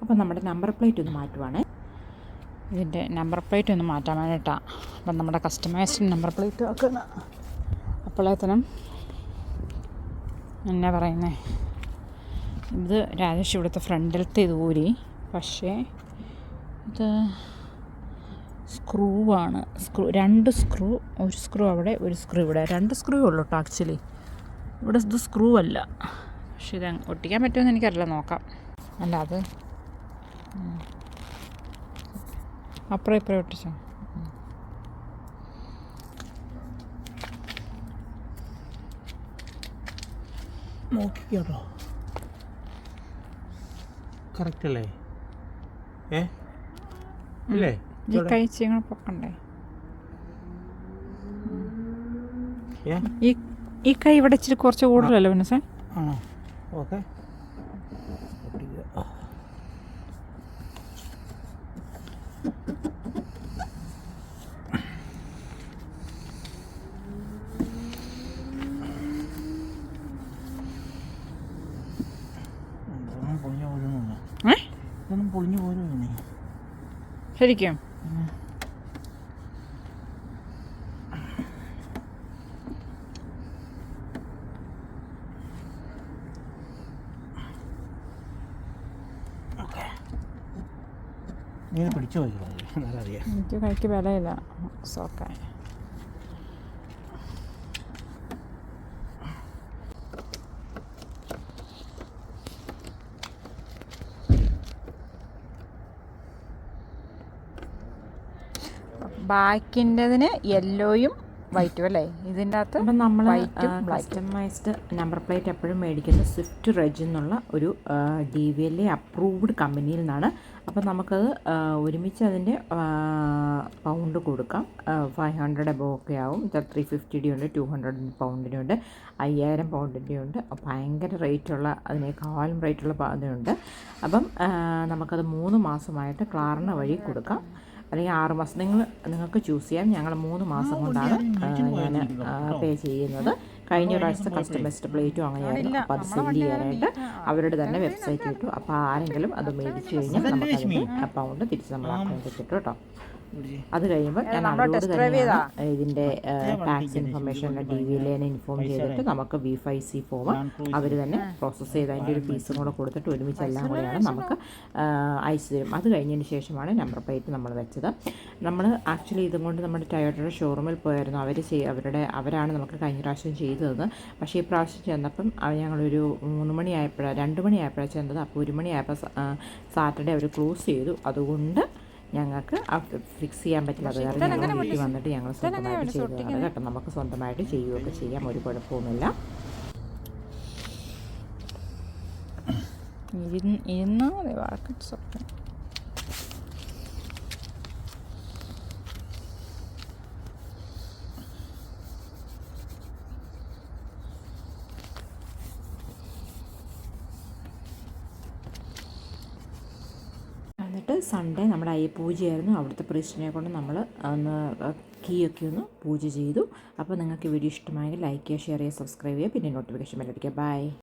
അപ്പോൾ നമ്മുടെ number plate ഒന്ന് മാറ്റുവാണേ. ഇതിന്റെ നമ്പർ പ്ലേറ്റ് ഒന്ന് മാറ്റാൻ വേണ്ടിയിട്ടാണ് അപ്പം നമ്മുടെ കസ്റ്റമൈസ്ഡ് നമ്പർ പ്ലേറ്റ് വെക്കുന്ന അപ്പോഴേത്തനും എന്നാ പറയുന്നേ? ഇത് രാജേഷ് ഇവിടുത്തെ ഫ്രണ്ടിലത്തെ ഇത് ഊരി. പക്ഷേ ഇത് സ്ക്രൂ ആണ് സ്ക്രൂ രണ്ട് സ്ക്രൂ ഒരു സ്ക്രൂ അവിടെ ഒരു സ്ക്രൂ ഇവിടെ. രണ്ട് സ്ക്രൂ ഉള്ളൂ കേട്ടോ ആക്ച്വലി. ഇവിടെ ഇത് സ്ക്രൂ അല്ല പക്ഷെ ഇത് ഒട്ടിക്കാൻ പറ്റുമെന്ന് എനിക്കറിയില്ല നോക്കാം. അല്ല അത്. അപ്പുറം ഇപ്പുറം ഒട്ടിച്ചോ നോക്കിക്കോട്ടോ. കറക്റ്റ് അല്ലേ? ഏ? ഇല്ലേ? ഈ ഇങ്ങനെ പൊക്കണ്ടേ? ഈ ഈ കൈ ഇവിടെ ഇച്ചിരി കുറച്ച് കൂടുതലല്ലോ പിന്നെ സാർ ആണോ? ഓക്കെ. ശരിക്കും. നീ പിടിച്ചു എന്നാലും എനിക്ക് കൈക്ക് വിലയില്ല. ഓക്കെ ബാക്കിന്റെതിന് യെല്ലോയും വൈറ്റും അല്ലേ? ഇതിന്റെ അകത്ത് അപ്പം നമ്മൾ കസ്റ്റമൈസ്ഡ് നമ്പർ പ്ലേറ്റ് എപ്പോഴും മേടിക്കുന്നത് സ്വിഫ്റ്റ് റെജ് എന്നുള്ള ഒരു D V L A approved കമ്പനിയിൽ നിന്നാണ്. അപ്പം നമുക്കത് ഒരുമിച്ച് അതിന്റെ പൗണ്ട് കൊടുക്കാം. ഫൈവ് ഹൺഡ്രഡ് എബോ ഒക്കെ ആവും. ത്രീ ഫിഫ്റ്റിയുടെ ഉണ്ട് ടു ഹൺഡ്രഡ് പൗണ്ടിന്റെ ഉണ്ട് അയ്യായിരം പൗണ്ടിന്റെ ഉണ്ട് ഭയങ്കര റേറ്റുള്ള അതിനേക്കാളും റേറ്റുള്ള പാതയുണ്ട് അപ്പം നമുക്കത് മൂന്ന് മാസമായിട്ട് ക്ലാറിന വഴി കൊടുക്കാം. അല്ലെങ്കിൽ ആറ് മാസം. നിങ്ങൾ നിങ്ങൾക്ക് ചൂസ് ചെയ്യാം. ഞങ്ങൾ മൂന്ന് മാസം കൊണ്ടാണ് ഞാൻ പേ ചെയ്യുന്നത്. കഴിഞ്ഞ പ്രാവശ്യത്തെ കസ്റ്റമൈസ്ഡ് പ്ലേറ്റും അങ്ങനെയായിരുന്നു അപ്പോൾ അത് സെൻഡ് ചെയ്യാനായിട്ട് അവരുടെ തന്നെ വെബ്സൈറ്റ് കിട്ടും അപ്പോൾ ആരെങ്കിലും അത് മേടിച്ചു കഴിഞ്ഞാൽ നമുക്ക് അതിന്റെ അക്കൗണ്ട് തിരിച്ച് നമ്മൾ അക്കൗണ്ടിൽ കിട്ടും. കേട്ടോ അത് കഴിയുമ്പോൾ ഞാൻ അവരോട് തന്നെ ഇതിന്റെ ടാക്സ് ഇൻഫർമേഷൻ ഡി വി എല്ലേനെ ഇൻഫോം ചെയ്തിട്ട് നമുക്ക് വി ഫൈവ് സി ഫോം അവർ തന്നെ പ്രോസസ്സ് ചെയ്ത് അതിന്റെ ഒരു ഫീസും കൂടെ കൊടുത്തിട്ട് ഒരുമിച്ച് എല്ലാം കൂടെയാണ് നമുക്ക് അയച്ചു തരും. അത് കഴിഞ്ഞതിന് ശേഷമാണ് നമ്പർ പ്ലേറ്റ് നമ്മൾ വെച്ചത്. നമ്മൾ ആക്ച്വലി ഇതും കൊണ്ട് നമ്മുടെ ടയോട്ടയുടെ ഷോറൂമിൽ പോയായിരുന്നു. അവർ അവരുടെ അവരാണ് നമുക്ക് കഴിഞ്ഞ പ്രാവശ്യം ചെയ്തത്. പക്ഷേ ഈ പ്രാവശ്യം ചെന്നപ്പം ഞങ്ങളൊരു മൂന്ന് മണിയായപ്പോഴാണ് രണ്ട് മണിയായപ്പോഴാണ് ചെന്നത്. അപ്പോൾ ഒരു മണിയായപ്പോൾ സാറ്റർഡേ അവർ ക്ലോസ് ചെയ്തു. അതുകൊണ്ട് ഞങ്ങൾക്ക് ഫിക്സ് ചെയ്യാൻ പറ്റില്ല. അത് കാരണം ഞങ്ങൾ വീട്ടിൽ വന്നിട്ട് ഞങ്ങൾ സ്വന്തമായിട്ട് ചെയ്തതാണ് കേട്ടോ. നമുക്ക് സ്വന്തമായിട്ട് ചെയ്യുകയൊക്കെ ചെയ്യാം. ഒരു കുഴപ്പമൊന്നുമില്ല ഇരുന്ന് ഇന്ന് മതി. വാക്കറ്റ്സ് ഒക്കെ സൺഡേ നമ്മുടെ അയ്യപ്പൂജയായിരുന്നു അവിടുത്തെ പ്രീസ്റ്റിനെ കൊണ്ട് നമ്മൾ ഒന്ന് കീയൊക്കെ ഒന്ന് പൂജ ചെയ്തു. അപ്പോൾ നിങ്ങൾക്ക് വീഡിയോ ഇഷ്ടമായെങ്കിൽ ലൈക്ക് ചെയ്യുക ഷെയർ ചെയ്യുക സബ്സ്ക്രൈബ് ചെയ്യുക പിന്നെ നോട്ടിഫിക്കേഷൻ ബെല്ലടിക്കുക ബൈ